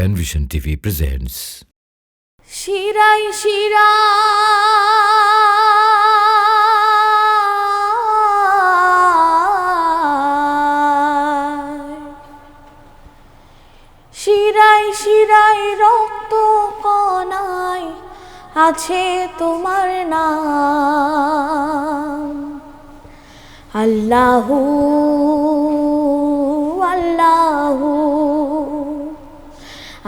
Penvision TV presents শিরাই শিরা শিরাই শিরাই রক্ত কণায় আছে তোমার নাম। আল্লাহু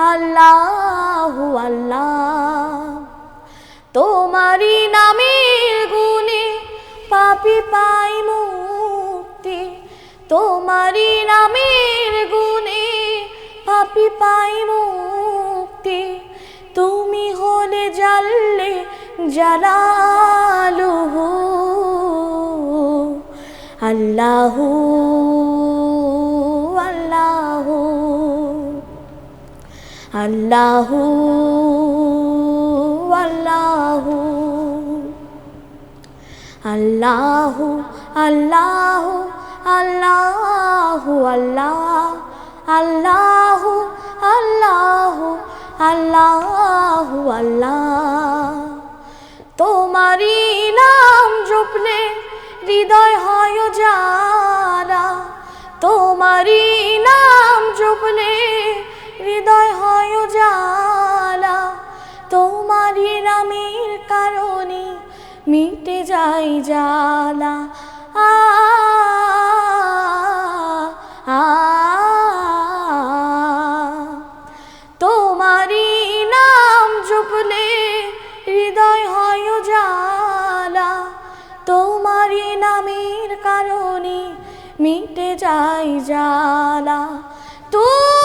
আল্লাহু আল্লাহ। তোমারি নামের গুণে পাপি পাই মুক্তি। তোমারি নামের গুণে পাপি পাই মুক্তি। তুমি হলে জানলে জালালুহু। আল্লাহু আল্লাহু আল্লাহু আল্লাহু আল্লাহু আল্লাহু আল্লাহ আল্লাহু আল্লাহু আল্লাহু আল্লাহ তোমারি নাম জপলে হৃদয় হয় নামের কারণে মিটে যাই জালা আ তোমারি নাম জপলে হৃদয় হয় জালা তোমারি নামের কারণে মিটে যাই জালা তুমি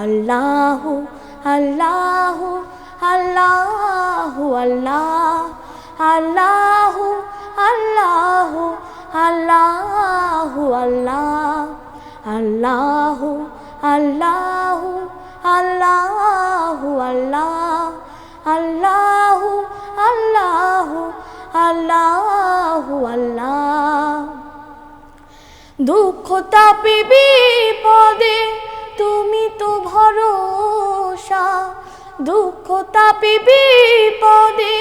আল্লাহ, আল্লাহু আল্লাহু আল্লাহু, আল্লাহ, আল্লাহু আল্লাহু আল্লাহু, আল্লাহ, আল্লাহু আল্লাহু আল্লাহু, আল্লাহ, আল্লাহু আল্লাহু আল্লাহু। দুঃখ তাপে বিপদে তুমি তো ভরসা, দুঃখ তাপে বিপদে,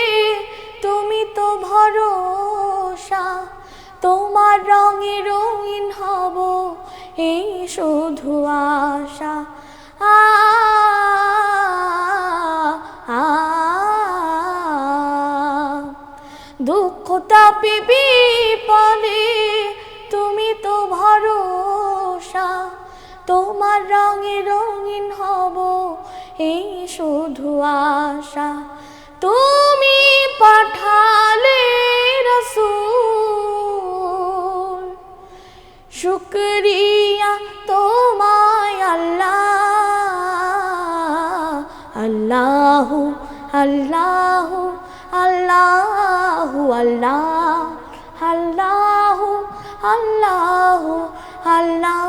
তুমি তো ভরসা, তোমার রঙে রঙিন হব এই শুধু আশা। আ দুঃখ তাপে বিপদে, তুমি তো ভরসা। তোমার রঙে রঙিন হব এই শুধু আশা। তুমি পাঠালে রসুল, শুক্রিয়া তোমায় আল্লাহ। আল্লাহু, আল্লাহ আল্লাহ আল্লাহ। আল্লাহু আল্লাহ, আল্লাহু।